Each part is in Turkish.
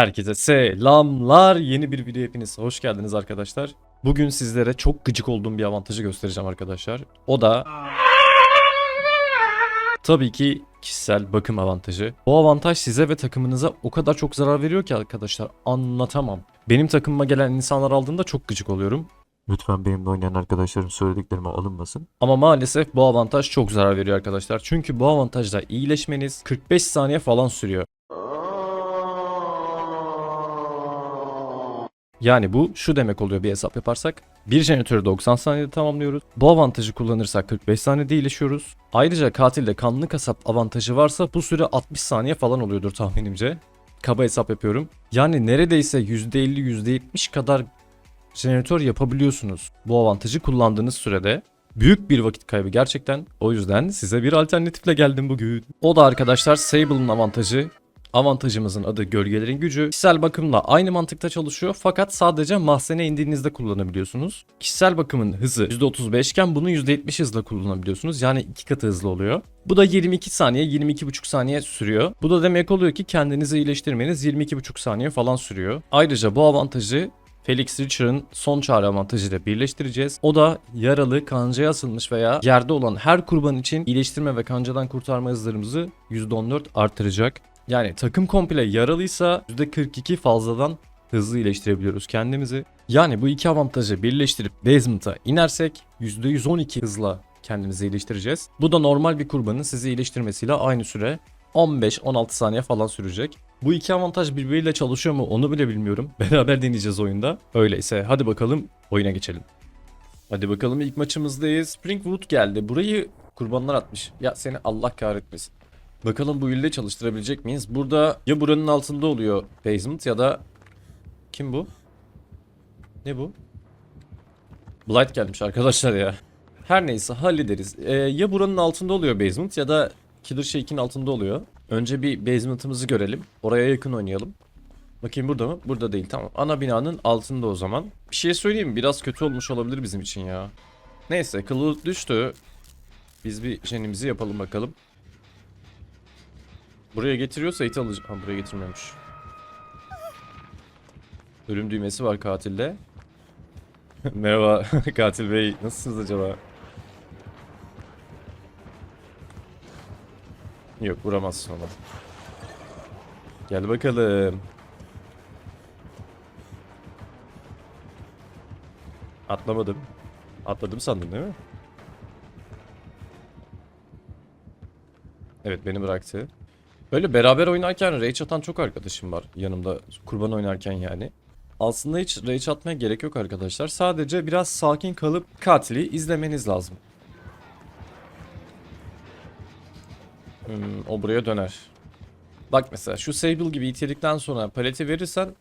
Herkese selamlar. Yeni bir video hepiniz hoş geldiniz arkadaşlar. Bugün sizlere çok gıcık olduğum bir avantajı göstereceğim arkadaşlar. O da tabii ki kişisel bakım avantajı. Bu avantaj size ve takımınıza o kadar çok zarar veriyor ki arkadaşlar anlatamam. Benim takımıma gelen insanlar aldığında çok gıcık oluyorum. Lütfen benimle oynayan arkadaşlarım söylediklerime alınmasın. Ama maalesef bu avantaj çok zarar veriyor arkadaşlar. Çünkü bu avantajda iyileşmeniz 45 saniye falan sürüyor. Yani bu şu demek oluyor bir hesap yaparsak. Bir jeneratörü 90 saniyede tamamlıyoruz. Bu avantajı kullanırsak 45 saniyede iyileşiyoruz. Ayrıca katilde kanlı kasap avantajı varsa bu süre 60 saniye falan oluyordur tahminimce. Kaba hesap yapıyorum. Yani neredeyse %50 %70 kadar jeneratör yapabiliyorsunuz. Bu avantajı kullandığınız sürede büyük bir vakit kaybı gerçekten. O yüzden size bir alternatifle geldim bugün. O da arkadaşlar Sable'ın avantajı. Avantajımızın adı Gölgelerin Gücü. Kişisel bakımla aynı mantıkta çalışıyor fakat sadece mahzene indiğinizde kullanabiliyorsunuz. Kişisel bakımın hızı %35 iken bunu %70 hızla kullanabiliyorsunuz. Yani iki katı hızlı oluyor. Bu da 22 saniye, 22,5 saniye sürüyor. Bu da demek oluyor ki kendinizi iyileştirmeniz 22,5 saniye falan sürüyor. Ayrıca bu avantajı Felix Richard'ın son çare avantajıyla birleştireceğiz. O da yaralı, kancaya asılmış veya yerde olan her kurban için iyileştirme ve kancadan kurtarma hızlarımızı %14 artıracak. Yani takım komple yaralıysa %42 fazladan hızlı iyileştirebiliyoruz kendimizi. Yani bu iki avantajı birleştirip basement'a inersek %112 hızla kendimizi iyileştireceğiz. Bu da normal bir kurbanın sizi iyileştirmesiyle aynı süre 15-16 saniye falan sürecek. Bu iki avantaj birbiriyle çalışıyor mu onu bile bilmiyorum. Beraber deneyeceğiz oyunda. Öyleyse hadi bakalım oyuna geçelim. Hadi bakalım ilk maçımızdayız. Springwood geldi. Burayı kurbanlar atmış. Ya seni Allah kahretmesin. Bakalım bu ilde çalıştırabilecek miyiz? Burada ya buranın altında oluyor basement ya da kim bu? Ne bu? Blight gelmiş arkadaşlar ya. Her neyse hallederiz. Ee, ya buranın altında oluyor basement ya da Killer Shake'in altında oluyor. Önce bir basement'ımızı görelim. Oraya yakın oynayalım. Bakayım burada mı? Burada değil tamam. Ana binanın altında o zaman. Bir şey söyleyeyim mi? Biraz kötü olmuş olabilir bizim için ya. Neyse kılı düştü. Biz bir jenimizi yapalım bakalım. Buraya getiriyorsa iti alacağım. Ha buraya getirmiyormuş. Ölüm düğmesi var katilde. Merhaba katil bey. Nasılsınız acaba? Yok vuramazsın ona. Gel bakalım. Atlamadım. Atladım sandın değil mi? Evet beni bıraktı. Böyle beraber oynarken rage atan çok arkadaşım var yanımda kurban oynarken yani. Aslında hiç rage atmaya gerek yok arkadaşlar. Sadece biraz sakin kalıp katili izlemeniz lazım. Hmm, o buraya döner. Bak mesela şu Sable gibi itirdikten sonra paleti verirsen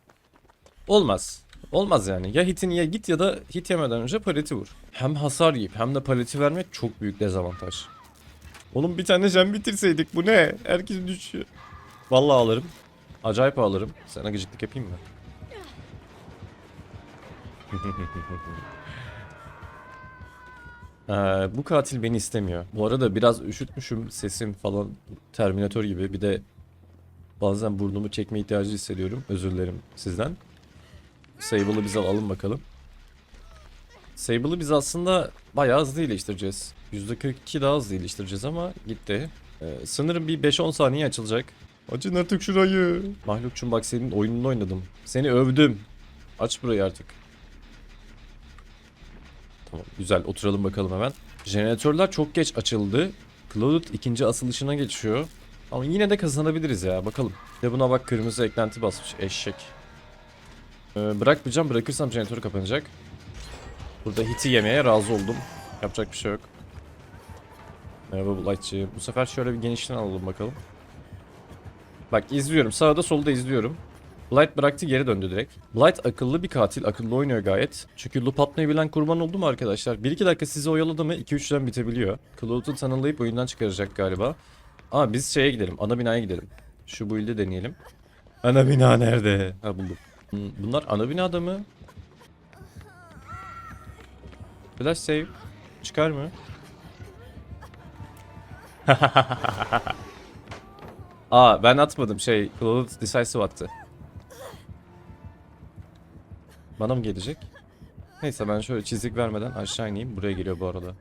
olmaz. Olmaz yani. Ya hitin ya git ya da hit yemeden önce paleti vur. Hem hasar yiyip hem de paleti vermek çok büyük dezavantaj. Oğlum bir tane jam bitirseydik bu ne? Herkes düşüyor. Vallahi alırım. Acayip alırım. Sana gıcıklık yapayım mı? Ee, bu katil beni istemiyor. Bu arada biraz üşütmüşüm sesim falan Terminator gibi. Bir de bazen burnumu çekme ihtiyacı hissediyorum. Özür dilerim sizden. Sable'ı biz alalım bakalım. Sable'ı biz aslında bayağı hızlı iyileştireceğiz. %42 daha hızlı iyileştireceğiz ama gitti. Ee, sanırım bir 5-10 saniye açılacak. Açın artık şurayı. Mahlukçum bak senin oyununu oynadım. Seni övdüm. Aç burayı artık. Tamam güzel oturalım bakalım hemen. Jeneratörler çok geç açıldı. Clouded ikinci asılışına geçiyor. Ama yine de kazanabiliriz ya bakalım. De buna bak kırmızı eklenti basmış eşek. Ee, bırakmayacağım bırakırsam jeneratör kapanacak. Burada hiti yemeye razı oldum. Yapacak bir şey yok. Merhaba Bulaytçı. Bu sefer şöyle bir genişten alalım bakalım. Bak izliyorum. Sağda solda izliyorum. Blight bıraktı geri döndü direkt. Blight akıllı bir katil. Akıllı oynuyor gayet. Çünkü loop atmayı bilen kurban oldu mu arkadaşlar? 1-2 dakika sizi oyaladı mı 2-3'den bitebiliyor. Cloud'u tanımlayıp oyundan çıkaracak galiba. Ama biz şeye gidelim. Ana binaya gidelim. Şu build'i deneyelim. Ana bina nerede? Ha buldum. Hmm, Bunlar ana binada mı? Flash save. Çıkar mı? Aa ben atmadım şey Cloud Decisive attı. Bana mı gelecek? Neyse ben şöyle çizik vermeden aşağı ineyim. Buraya geliyor bu arada.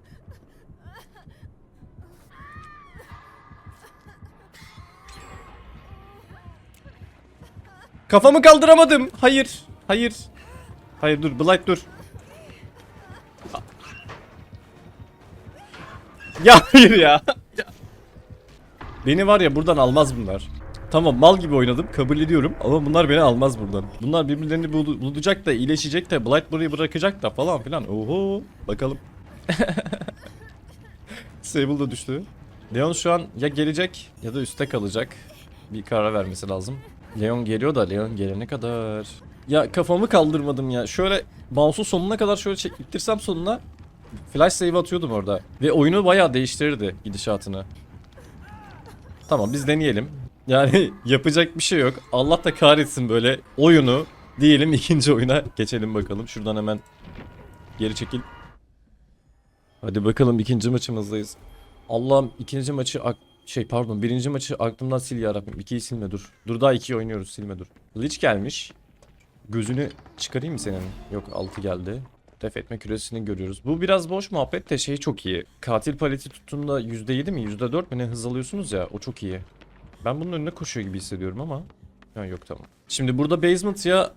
Kafamı kaldıramadım. Hayır. Hayır. Hayır dur. Blight dur. Ya hayır ya. Ya. Beni var ya buradan almaz bunlar. Tamam mal gibi oynadım kabul ediyorum ama bunlar beni almaz buradan. Bunlar birbirlerini bul- bulacak da iyileşecek de Blight burayı bırakacak da falan filan. Oho bakalım. Sable da düştü. Leon şu an ya gelecek ya da üstte kalacak. Bir karar vermesi lazım. Leon geliyor da Leon gelene kadar. Ya kafamı kaldırmadım ya. Şöyle mouse'u sonuna kadar şöyle çek ittirsem sonuna flash save atıyordum orada. Ve oyunu bayağı değiştirirdi gidişatını. Tamam biz deneyelim. Yani yapacak bir şey yok. Allah da kahretsin böyle oyunu. Diyelim ikinci oyuna geçelim bakalım. Şuradan hemen geri çekil. Hadi bakalım ikinci maçımızdayız. Allah'ım ikinci maçı şey pardon birinci maçı aklımdan sil yarabbim. İkiyi silme dur. Dur daha ikiyi oynuyoruz silme dur. Lich gelmiş. Gözünü çıkarayım mı senin? Yok altı geldi. Def etme küresini görüyoruz. Bu biraz boş muhabbet de şey çok iyi. Katil paleti tuttuğunda %7 mi %4 mi ne hız alıyorsunuz ya o çok iyi. Ben bunun önüne koşuyor gibi hissediyorum ama. Ha, yok tamam. Şimdi burada basement ya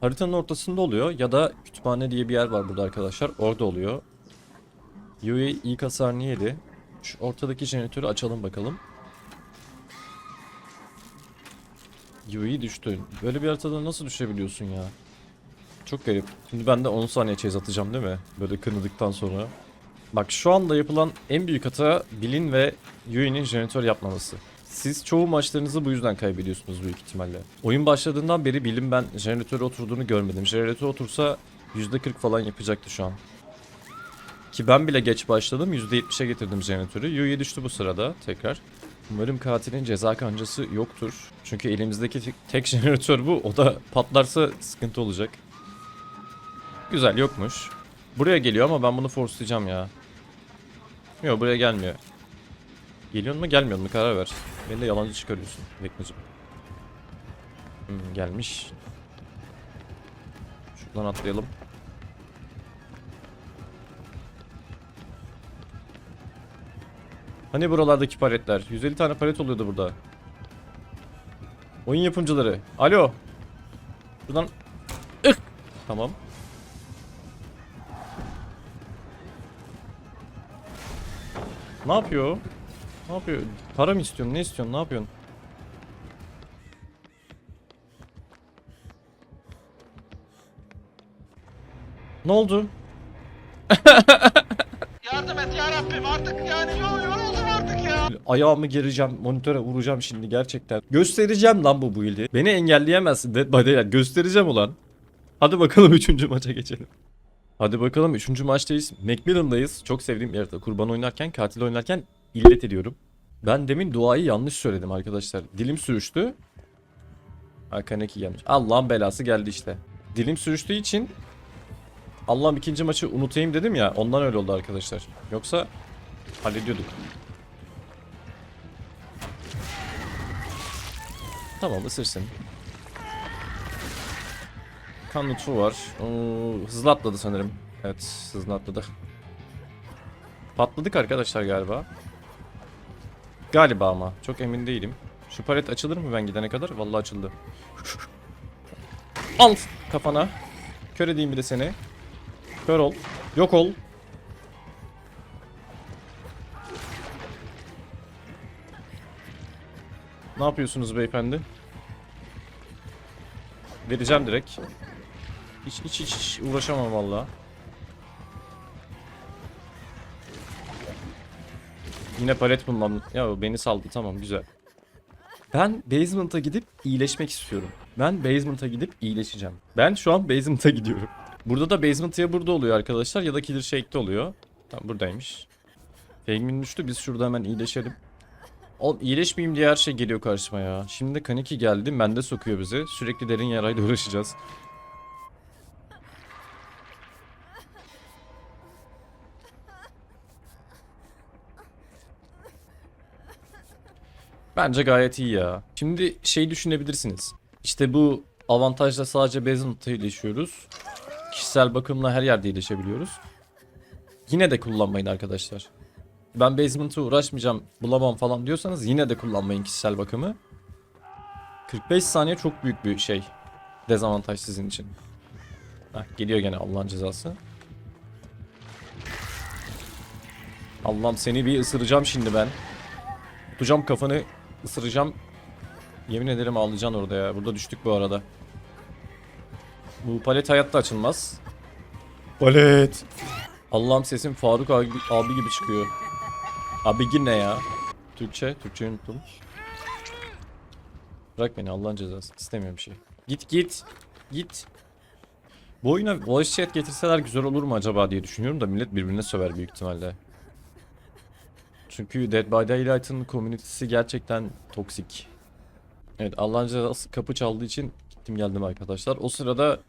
haritanın ortasında oluyor ya da kütüphane diye bir yer var burada arkadaşlar. Orada oluyor. Yui ilk hasarını yedi. Şu ortadaki jeneratörü açalım bakalım. Yui düştü. Böyle bir haritada nasıl düşebiliyorsun ya? Çok garip. Şimdi ben de 10 saniye chase atacağım değil mi? Böyle kırıldıktan sonra. Bak şu anda yapılan en büyük hata Bill'in ve Yui'nin jeneratör yapmaması. Siz çoğu maçlarınızı bu yüzden kaybediyorsunuz büyük ihtimalle. Oyun başladığından beri Bill'in ben jeneratöre oturduğunu görmedim. Jeneratör otursa %40 falan yapacaktı şu an. Ki ben bile geç başladım. %70'e getirdim jeneratörü. Yui düştü bu sırada tekrar. Umarım katilin ceza kancası yoktur. Çünkü elimizdeki tek jeneratör bu. O da patlarsa sıkıntı olacak. Güzel yokmuş. Buraya geliyor ama ben bunu forcelayacağım ya. Yok buraya gelmiyor. Geliyor mu gelmiyor mu karar ver. Beni de yalancı çıkarıyorsun. Bekmeciğim. Hmm, gelmiş. Şuradan atlayalım. Hani buralardaki paletler? 150 tane palet oluyordu burada. Oyun yapımcıları. Alo. Buradan... Ih! Tamam. Ne yapıyor? Ne yapıyor? Para mı istiyorsun? Ne istiyorsun? Ne yapıyorsun? Ne oldu? Yardım et ya Rabbim artık yani yol yoruldum artık ya. Ayağımı gereceğim, monitöre vuracağım şimdi gerçekten. Göstereceğim lan bu build'i. Beni engelleyemezsin Dead by Daylight. Göstereceğim ulan. Hadi bakalım 3. maça geçelim. Hadi bakalım 3. maçtayız. Macmillan'dayız. Çok sevdiğim harita. Kurban oynarken, katil oynarken illet ediyorum. Ben demin duayı yanlış söyledim arkadaşlar. Dilim sürüştü. Hakaneki gelmiş. Allah'ın belası geldi işte. Dilim sürüştüğü için Allah'ım ikinci maçı unutayım dedim ya. Ondan öyle oldu arkadaşlar. Yoksa hallediyorduk. Tamam ısırsın. Kan lütfu var. Oo, hızlı atladı sanırım. Evet hızlı atladı. Patladık arkadaşlar galiba. Galiba ama çok emin değilim. Şu palet açılır mı ben gidene kadar? Vallahi açıldı. Al kafana. Kör edeyim bir de seni. Kör ol. Yok ol. Ne yapıyorsunuz beyefendi? Vereceğim direkt. Hiç hiç hiç, hiç uğraşamam valla. Yine palet bulmam. Ya beni saldı tamam güzel. Ben basement'a gidip iyileşmek istiyorum. Ben basement'a gidip iyileşeceğim. Ben şu an basement'a gidiyorum. Burada da basement ya burada oluyor arkadaşlar ya da Killer Shake'de oluyor. Tamam buradaymış. Fagmin düştü biz şurada hemen iyileşelim. Oğlum iyileşmeyeyim diye her şey geliyor karşıma ya. Şimdi de Kaneki geldi. Mende sokuyor bizi. Sürekli derin yarayla uğraşacağız. Bence gayet iyi ya. Şimdi şey düşünebilirsiniz. İşte bu avantajla sadece Basement'ı iyileşiyoruz. Kişisel bakımla her yerde iyileşebiliyoruz. Yine de kullanmayın arkadaşlar. Ben basement'a uğraşmayacağım, bulamam falan diyorsanız yine de kullanmayın kişisel bakımı. 45 saniye çok büyük bir şey. Dezavantaj sizin için. Heh, geliyor gene Allah'ın cezası. Allah'ım seni bir ısıracağım şimdi ben. Tutacağım kafanı ısıracağım. Yemin ederim ağlayacaksın orada ya. Burada düştük bu arada. Bu palet hayatta açılmaz. Palet. Allah'ım sesim Faruk abi, abi gibi çıkıyor. Abi ne ya? Türkçe, Türkçeyi unuttum. Bırak beni Allah'ın cezası. İstemiyorum bir şey. Git git. Git. Bu oyuna voice chat getirseler güzel olur mu acaba diye düşünüyorum da millet birbirine söver büyük ihtimalle. Çünkü Dead by Daylight'ın komünitesi gerçekten toksik. Evet Allah'ın cezası kapı çaldığı için gittim geldim arkadaşlar. O sırada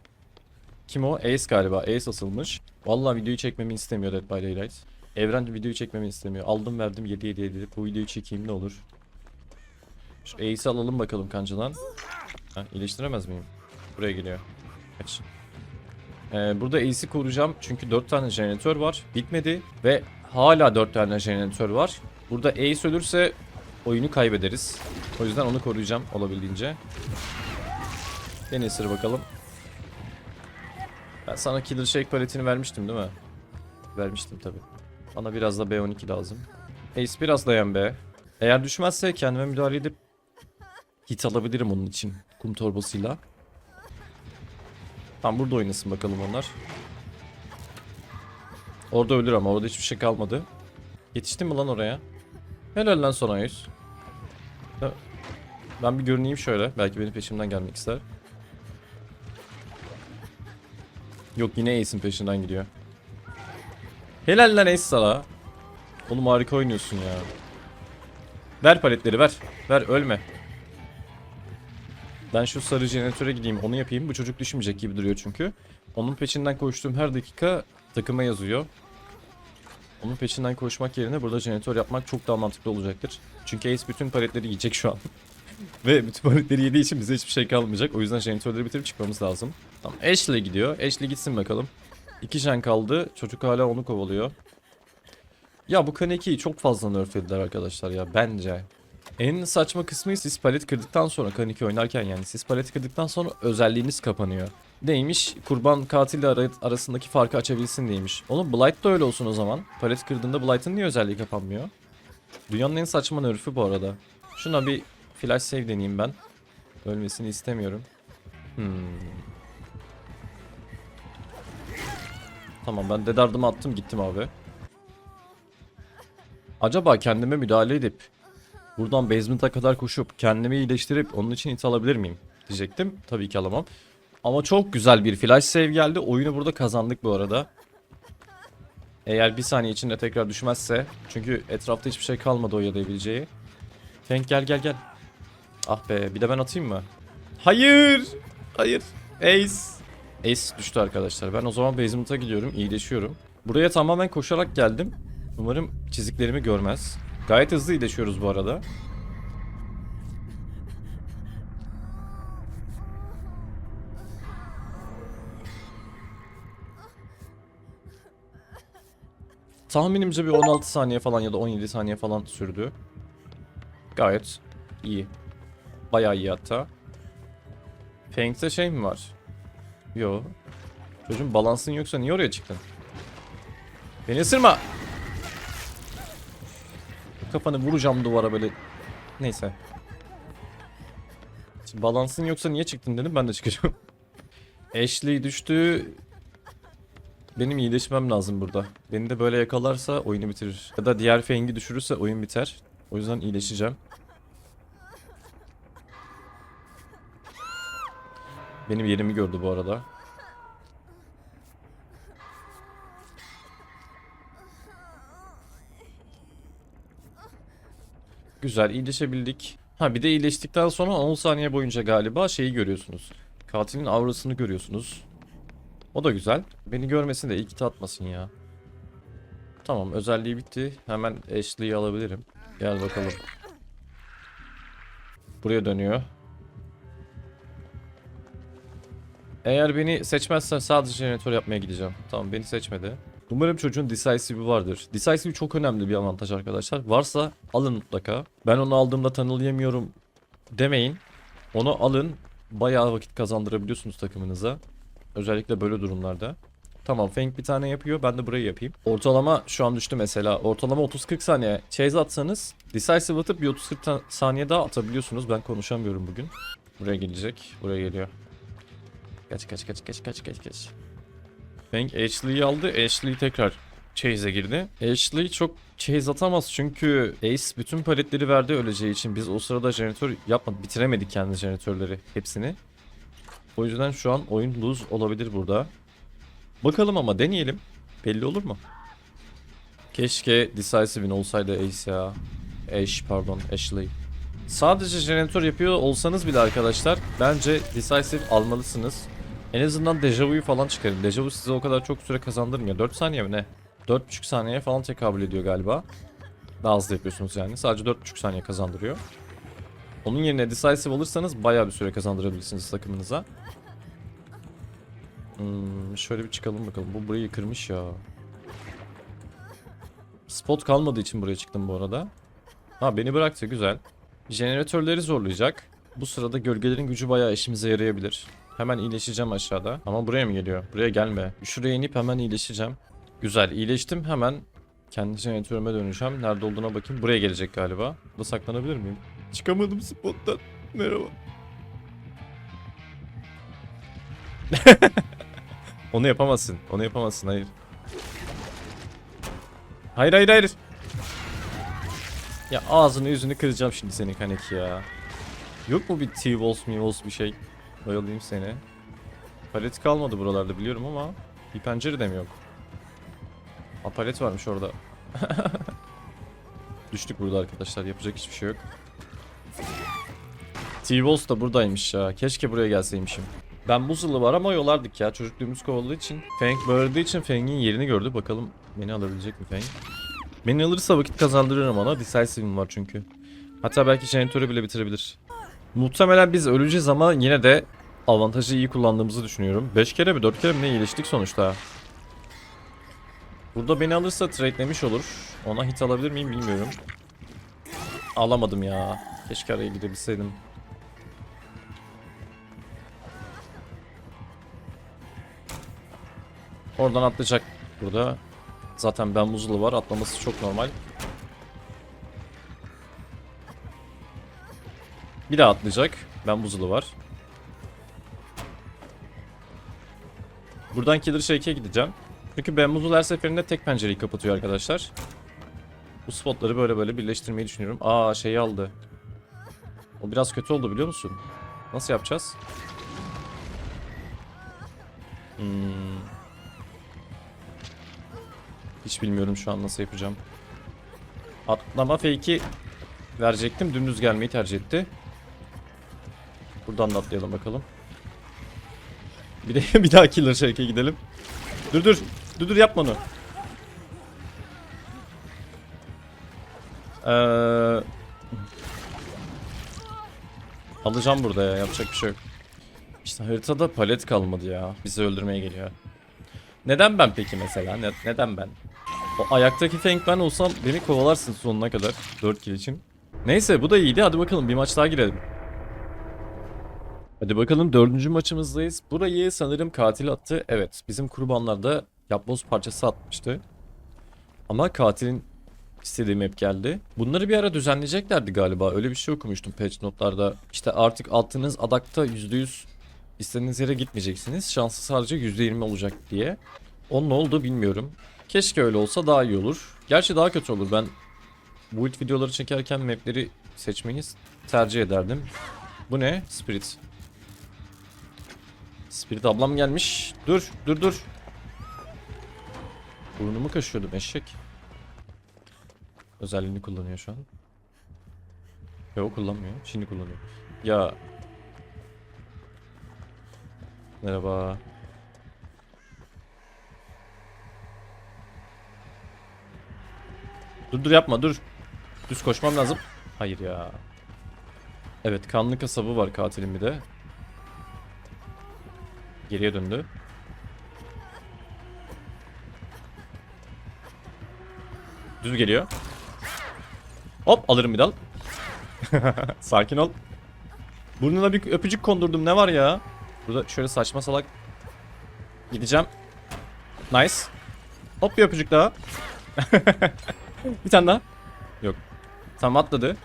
kim o? Ace galiba. Ace asılmış. Vallahi videoyu çekmemi istemiyor Dead by Daylight. Evren videoyu çekmemi istemiyor. Aldım verdim 7 7 7. Bu videoyu çekeyim ne olur. Şu Ace'i alalım bakalım kancadan. Ha, iyileştiremez miyim? Buraya geliyor. Kaç. Ee, burada Ace'i koruyacağım çünkü 4 tane jeneratör var. Bitmedi ve hala 4 tane jeneratör var. Burada Ace ölürse oyunu kaybederiz. O yüzden onu koruyacağım olabildiğince. Beni ısır bakalım. Ben sana Killer Shake paletini vermiştim değil mi? Vermiştim tabi. Bana biraz da B12 lazım. Ace biraz dayan be. Eğer düşmezse kendime müdahale edip hit alabilirim onun için kum torbasıyla. Tam burada oynasın bakalım onlar. Orada ölür ama orada hiçbir şey kalmadı. Yetiştim mi lan oraya? Helal lan son ayız. Ben bir görüneyim şöyle. Belki benim peşimden gelmek ister. Yok yine Ace'in peşinden gidiyor. Helal lan Ace sana. Oğlum harika oynuyorsun ya. Ver paletleri ver. Ver ölme. Ben şu sarı jeneratöre gideyim onu yapayım. Bu çocuk düşmeyecek gibi duruyor çünkü. Onun peşinden koştuğum her dakika takıma yazıyor. Onun peşinden koşmak yerine burada jeneratör yapmak çok daha mantıklı olacaktır. Çünkü Ace bütün paletleri yiyecek şu an. Ve bütün paletleri yediği için bize hiçbir şey kalmayacak. O yüzden jeneratörleri bitirip çıkmamız lazım. Tamam Ashley gidiyor. Ashley gitsin bakalım. İki jen kaldı. Çocuk hala onu kovalıyor. Ya bu Kaneki'yi çok fazla nerflediler arkadaşlar ya bence. En saçma kısmı siz palet kırdıktan sonra Kaneki oynarken yani siz palet kırdıktan sonra özelliğiniz kapanıyor. Neymiş? Kurban katille ara- arasındaki farkı açabilsin neymiş. Oğlum Blight da öyle olsun o zaman. Palet kırdığında Blight'ın niye özelliği kapanmıyor? Dünyanın en saçma nerfü bu arada. Şuna bir flash save deneyeyim ben. Ölmesini istemiyorum. Hmm. Tamam ben dedardımı attım gittim abi. Acaba kendime müdahale edip buradan basement'a kadar koşup kendimi iyileştirip onun için hit alabilir miyim diyecektim. Tabii ki alamam. Ama çok güzel bir flash save geldi. Oyunu burada kazandık bu arada. Eğer bir saniye içinde tekrar düşmezse. Çünkü etrafta hiçbir şey kalmadı o yalayabileceği. Tank gel gel gel. Ah be bir de ben atayım mı? Hayır. Hayır. Ace. Ace düştü arkadaşlar. Ben o zaman basement'a gidiyorum. iyileşiyorum. Buraya tamamen koşarak geldim. Umarım çiziklerimi görmez. Gayet hızlı iyileşiyoruz bu arada. Tahminimce bir 16 saniye falan ya da 17 saniye falan sürdü. Gayet iyi. Bayağı iyi hatta. Fang'de şey mi var? Yo. Çocuğum balansın yoksa niye oraya çıktın? Beni ısırma. Kafanı vuracağım duvara böyle. Neyse. Şimdi balansın yoksa niye çıktın dedim ben de çıkacağım. Ashley düştü. Benim iyileşmem lazım burada. Beni de böyle yakalarsa oyunu bitirir. Ya da diğer Feng'i düşürürse oyun biter. O yüzden iyileşeceğim. Benim yerimi gördü bu arada. Güzel iyileşebildik. Ha bir de iyileştikten sonra 10 saniye boyunca galiba şeyi görüyorsunuz. Katilin aurasını görüyorsunuz. O da güzel. Beni görmesin de ilk atmasın ya. Tamam özelliği bitti. Hemen Ashley'i alabilirim. Gel bakalım. Buraya dönüyor. Eğer beni seçmezsen sadece jeneratör yapmaya gideceğim. Tamam beni seçmedi. Umarım çocuğun decisive'i vardır. Decisive çok önemli bir avantaj arkadaşlar. Varsa alın mutlaka. Ben onu aldığımda tanılayamıyorum demeyin. Onu alın. Bayağı vakit kazandırabiliyorsunuz takımınıza. Özellikle böyle durumlarda. Tamam Feng bir tane yapıyor. Ben de burayı yapayım. Ortalama şu an düştü mesela. Ortalama 30-40 saniye chase atsanız Decisive atıp bir 30-40 ta- saniye daha atabiliyorsunuz. Ben konuşamıyorum bugün. Buraya gelecek. Buraya geliyor. Kaç kaç kaç kaç kaç kaç kaç. Feng Ashley'i aldı. Ashley tekrar chase'e girdi. Ashley çok chase atamaz çünkü Ace bütün paletleri verdi öleceği için. Biz o sırada jeneratör yapmadık. Bitiremedik kendi jeneratörleri hepsini. O yüzden şu an oyun lose olabilir burada. Bakalım ama deneyelim. Belli olur mu? Keşke Decisive'in olsaydı Ace ya. Ash pardon Ashley. Sadece jeneratör yapıyor olsanız bile arkadaşlar bence Decisive almalısınız. En azından Dejavu'yu falan çıkarın. Dejavu size o kadar çok süre kazandırmıyor. 4 saniye mi ne? 4,5 saniye falan tekabül ediyor galiba. Daha hızlı yapıyorsunuz yani. Sadece 4,5 saniye kazandırıyor. Onun yerine Decisive alırsanız bayağı bir süre kazandırabilirsiniz takımınıza. Hmm, şöyle bir çıkalım bakalım. Bu burayı kırmış ya. Spot kalmadığı için buraya çıktım bu arada. Ha beni bıraktı güzel. Jeneratörleri zorlayacak. Bu sırada gölgelerin gücü bayağı işimize yarayabilir. Hemen iyileşeceğim aşağıda. Ama buraya mı geliyor? Buraya gelme. Şuraya inip hemen iyileşeceğim. Güzel iyileştim. Hemen kendi jeneratörüme döneceğim. Nerede olduğuna bakayım. Buraya gelecek galiba. Burada saklanabilir miyim? Çıkamadım spottan. Merhaba. Onu yapamazsın. Onu yapamazsın. Hayır. Hayır hayır hayır. Ya ağzını yüzünü kıracağım şimdi seni Kaneki ya. Yok mu bir T-Walls mi bir şey? Oyalayayım seni. Palet kalmadı buralarda biliyorum ama bir pencere de mi yok? Ha palet varmış orada. Düştük burada arkadaşlar yapacak hiçbir şey yok. T-Walls da buradaymış ya. Keşke buraya gelseymişim. Ben bu zılı var ama yolardık ya. Çocukluğumuz kovaladığı için. Feng bağırdığı için Feng'in yerini gördü. Bakalım beni alabilecek mi Feng? Beni alırsa vakit kazandırırım ona. Decisive'im var çünkü. Hatta belki jeneratörü bile bitirebilir. Muhtemelen biz öleceğiz ama yine de avantajı iyi kullandığımızı düşünüyorum. 5 kere mi 4 kere mi ne iyileştik sonuçta. Burada beni alırsa trade'lemiş olur. Ona hit alabilir miyim bilmiyorum. Alamadım ya. Keşke araya gidebilseydim. Oradan atlayacak burada. Zaten ben muzulu var. Atlaması çok normal. Bir daha atlayacak. Ben buzulu var. Buradan Killer Shake'e gideceğim. Çünkü Bambuzul her seferinde tek pencereyi kapatıyor arkadaşlar. Bu spotları böyle böyle birleştirmeyi düşünüyorum. Aa şeyi aldı. O biraz kötü oldu biliyor musun? Nasıl yapacağız? Hmm. Hiç bilmiyorum şu an nasıl yapacağım. Atlama fake'i verecektim. Dümdüz gelmeyi tercih etti. Buradan da atlayalım bakalım. Bir de bir daha killer shake'e gidelim. Dur dur. Dur dur yapma onu. Ee, alacağım burada ya yapacak bir şey yok. İşte haritada palet kalmadı ya. Bizi öldürmeye geliyor. Neden ben peki mesela? Ne- neden ben? O ayaktaki Feng ben olsam beni kovalarsın sonuna kadar. 4 kill için. Neyse bu da iyiydi. Hadi bakalım bir maç daha girelim. Hadi bakalım dördüncü maçımızdayız. Burayı sanırım katil attı. Evet bizim kurbanlar da yapboz parçası atmıştı. Ama katilin istediği map geldi. Bunları bir ara düzenleyeceklerdi galiba. Öyle bir şey okumuştum patch notlarda. İşte artık attığınız adakta %100 istediğiniz yere gitmeyeceksiniz. Şansı sadece %20 olacak diye. Onun ne oldu bilmiyorum. Keşke öyle olsa daha iyi olur. Gerçi daha kötü olur. Ben build videoları çekerken mapleri seçmeyi tercih ederdim. Bu ne? Spirit. Spirit ablam gelmiş. Dur, dur, dur. Burnumu kaşıyordum eşek. Özelliğini kullanıyor şu an. Yok kullanmıyor. Şimdi kullanıyor. Ya. Merhaba. Dur dur yapma dur. Düz koşmam lazım. Hayır ya. Evet kanlı kasabı var katilin bir de. Geriye döndü. Düz geliyor. Hop alırım bir dal. Sakin ol. Burnuna bir öpücük kondurdum ne var ya? Burada şöyle saçma salak gideceğim. Nice. Hop bir öpücük daha. bir tane daha. Yok. Tamam atladı.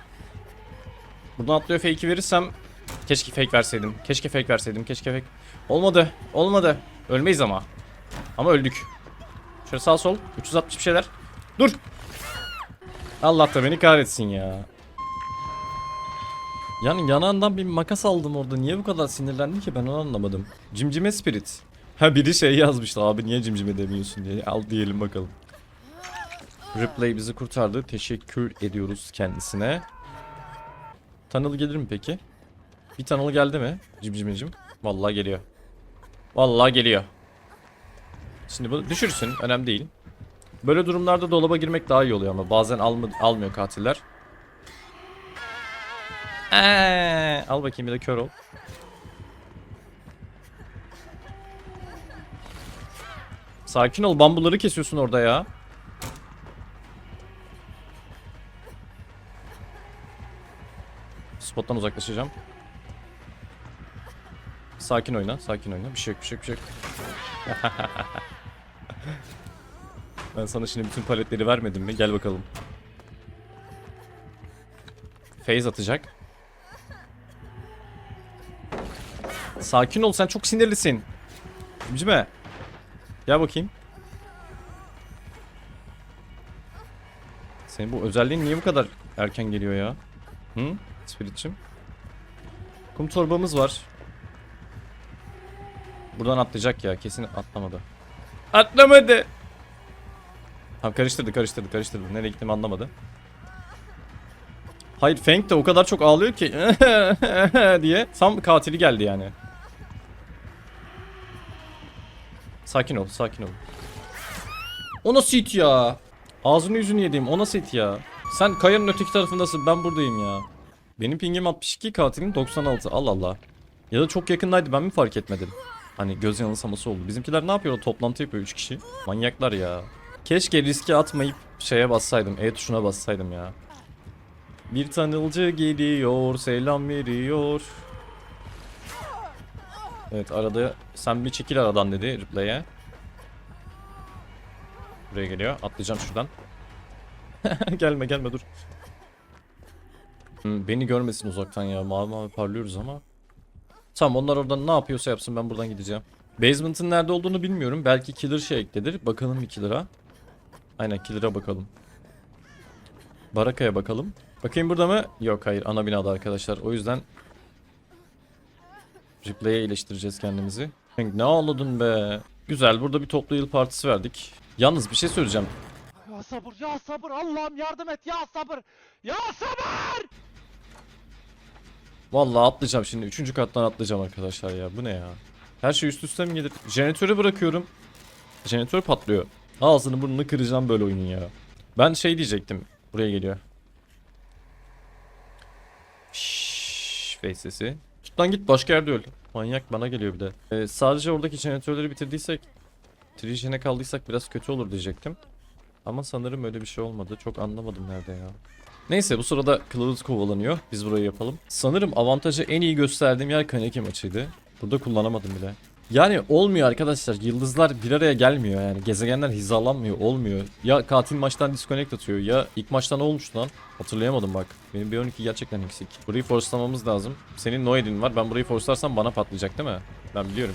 Buradan atlıyor fake'i verirsem keşke fake verseydim. Keşke fake verseydim. Keşke fake. Olmadı. Olmadı. Ölmeyiz ama. Ama öldük. Şöyle sağ sol 360 bir şeyler. Dur. Allah da beni kahretsin ya. Yani yanağından bir makas aldım orada. Niye bu kadar sinirlendi ki ben onu anlamadım. Cimcime spirit. Ha biri şey yazmıştı abi niye cimcime demiyorsun diye. Al diyelim bakalım. Replay bizi kurtardı. Teşekkür ediyoruz kendisine. Tanıl gelir mi peki? Bir tanıl geldi mi? Cimcimecim. Vallahi geliyor. Vallahi geliyor. Şimdi bu düşürsün. Önemli değil. Böyle durumlarda dolaba girmek daha iyi oluyor ama bazen alma, almıyor katiller. Eee, al bakayım bir de kör ol. Sakin ol bambuları kesiyorsun orada ya. Spottan uzaklaşacağım. Sakin oyna, sakin oyna. Bir şey yok, bir şey yok, bir şey yok. ben sana şimdi bütün paletleri vermedim mi? Gel bakalım. Phase atacak. Sakin ol sen çok sinirlisin. Cimcime. Gel bakayım. Senin bu özelliğin niye bu kadar erken geliyor ya? Hı? Spiritçim. Kum torbamız var. Buradan atlayacak ya. Kesin atlamadı. Atlamadı. Tamam karıştırdı karıştırdı karıştırdı. Nereye gittiğimi anlamadı. Hayır Feng de o kadar çok ağlıyor ki diye. Tam katili geldi yani. Sakin ol sakin ol. O nasıl it ya? Ağzını yüzünü yediğim o nasıl it ya? Sen kayanın öteki tarafındasın ben buradayım ya. Benim pingim 62 katilin 96 Allah Allah. Ya da çok yakındaydı ben mi fark etmedim? Hani göz yanılsaması oldu. Bizimkiler ne yapıyor? Toplantı yapıyor 3 kişi. Manyaklar ya. Keşke riske atmayıp şeye bassaydım. E tuşuna bassaydım ya. Bir tanılcı geliyor, selam veriyor. Evet arada sen bir çekil aradan dedi replay'e. Buraya geliyor. Atlayacağım şuradan. gelme gelme dur. Beni görmesin uzaktan ya. Mavi mavi parlıyoruz ama. Tamam onlar oradan ne yapıyorsa yapsın ben buradan gideceğim. Basement'ın nerede olduğunu bilmiyorum. Belki killer şey ekledir. Bakalım bir killer'a. Aynen killer'a bakalım. Baraka'ya bakalım. Bakayım burada mı? Yok hayır ana binada arkadaşlar. O yüzden replay'e iyileştireceğiz kendimizi. Ne ağladın be. Güzel burada bir toplu yıl partisi verdik. Yalnız bir şey söyleyeceğim. Ya sabır ya sabır Allah'ım yardım et ya sabır. Ya sabır. Vallahi atlayacağım şimdi. Üçüncü kattan atlayacağım arkadaşlar ya. Bu ne ya? Her şey üst üste mi gelir? Jeneratörü bırakıyorum. Jeneratör patlıyor. Ağzını burnunu kıracağım böyle oyunun ya. Ben şey diyecektim. Buraya geliyor. Şşş, face sesi. Lan git başka yerde öl. Manyak bana geliyor bir de. Ee, sadece oradaki jeneratörleri bitirdiysek Trijene kaldıysak biraz kötü olur diyecektim. Ama sanırım öyle bir şey olmadı. Çok anlamadım nerede ya. Neyse bu sırada kılavuz kovalanıyor. Biz burayı yapalım. Sanırım avantajı en iyi gösterdiğim yer Kaneki maçıydı. Burada kullanamadım bile. Yani olmuyor arkadaşlar. Yıldızlar bir araya gelmiyor yani. Gezegenler hizalanmıyor. Olmuyor. Ya katil maçtan disconnect atıyor ya ilk maçta ne olmuştu lan? Hatırlayamadım bak. Benim bir 12 gerçekten eksik. Burayı forcelamamız lazım. Senin Noed'in var. Ben burayı forcelarsam bana patlayacak değil mi? Ben biliyorum.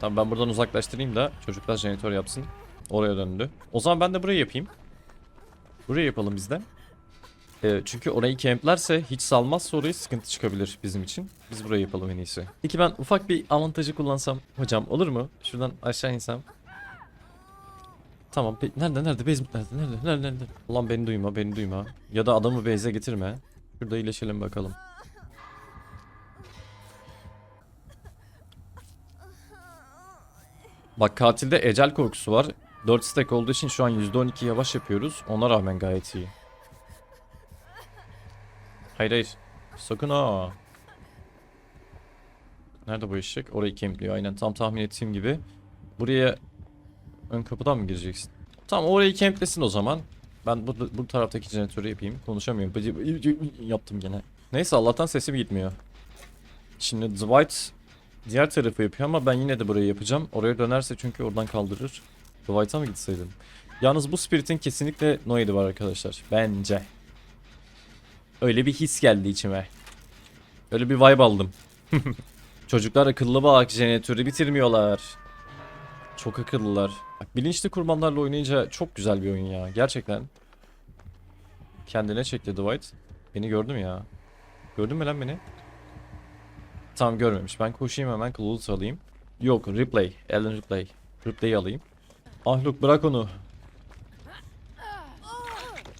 Tamam ben buradan uzaklaştırayım da çocuklar jeneratör yapsın. Oraya döndü. O zaman ben de burayı yapayım. Burayı yapalım biz de. Ee, çünkü orayı kemplerse hiç salmazsa orayı sıkıntı çıkabilir bizim için. Biz burayı yapalım en iyisi. Peki ben ufak bir avantajı kullansam hocam olur mu? Şuradan aşağı insem. Tamam. nerede nerede? Basement nerede? Nerede? Nerede? Nerede? Ulan beni duyma, beni duyma. Ya da adamı base'e getirme. Şurada iyileşelim bakalım. Bak katilde ecel korkusu var. 4 stack olduğu için şu an %12 yavaş yapıyoruz. Ona rağmen gayet iyi. Hayır hayır. Sakın ha. Nerede bu eşek? Orayı kempliyor aynen tam tahmin ettiğim gibi. Buraya ön kapıdan mı gireceksin? Tamam orayı kemplesin o zaman. Ben bu, bu taraftaki jeneratörü yapayım. Konuşamıyorum. Yaptım gene. Neyse Allah'tan sesim gitmiyor. Şimdi Dwight diğer tarafı yapıyor ama ben yine de burayı yapacağım. Oraya dönerse çünkü oradan kaldırır. Dwight'a mı gitseydim? Yalnız bu Spirit'in kesinlikle Noid'i var arkadaşlar. Bence. Öyle bir his geldi içime. Öyle bir vibe aldım. Çocuklar akıllı bak jeneratörü bitirmiyorlar. Çok akıllılar. Bak, bilinçli kurbanlarla oynayınca çok güzel bir oyun ya. Gerçekten. Kendine çekti Dwight. Beni gördüm ya. Gördün mü lan beni? Tamam görmemiş. Ben koşayım hemen Cloud alayım. Yok replay. Ellen replay. Replay'i alayım. Ah Luke bırak onu.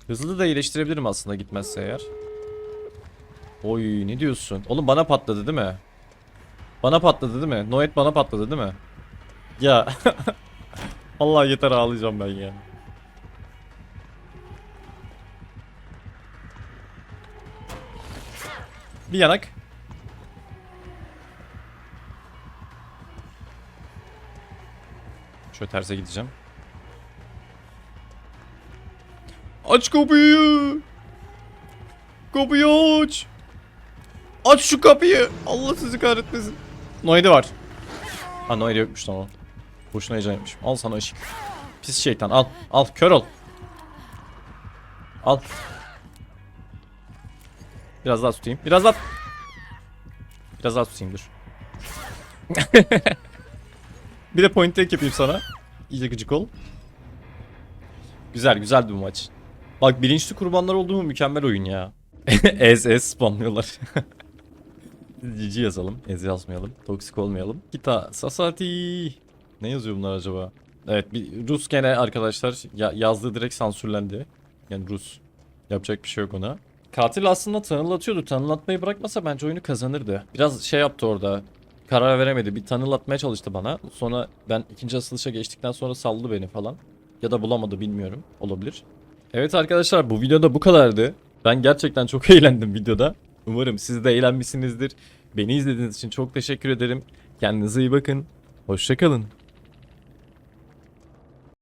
Hızlı da iyileştirebilirim aslında gitmezse eğer. Oy ne diyorsun? Oğlum bana patladı değil mi? Bana patladı değil mi? Noet bana patladı değil mi? Ya. Allah yeter ağlayacağım ben ya. Bir yanak. Şöyle terse gideceğim. Aç kapıyı. Kapıyı aç. Aç şu kapıyı. Allah sizi kahretmesin. Noidi var. Ha Noidi yokmuş tamam. Boşuna heyecan. Al sana ışık. Pis şeytan al. Al kör ol. Al. Biraz daha tutayım. Biraz daha. Biraz daha tutayım dur. bir de point take yapayım sana. İyice gıcık ol. Güzel güzeldi bu maç. Bak bilinçli kurbanlar olduğumu mükemmel oyun ya. Ez ez spamlıyorlar. GG yazalım. Ez yazmayalım. Toksik olmayalım. Kita Sasati. Ne yazıyor bunlar acaba? Evet bir Rus gene arkadaşlar ya, yazdığı direkt sansürlendi. Yani Rus. Yapacak bir şey yok ona. Katil aslında tanılatıyordu. Tanılatmayı bırakmasa bence oyunu kazanırdı. Biraz şey yaptı orada. Karar veremedi. Bir tanılatmaya çalıştı bana. Sonra ben ikinci asılışa geçtikten sonra saldı beni falan. Ya da bulamadı bilmiyorum. Olabilir. Evet arkadaşlar bu videoda bu kadardı. Ben gerçekten çok eğlendim videoda. Umarım siz de eğlenmişsinizdir. Beni izlediğiniz için çok teşekkür ederim. Kendinize iyi bakın. Hoşçakalın.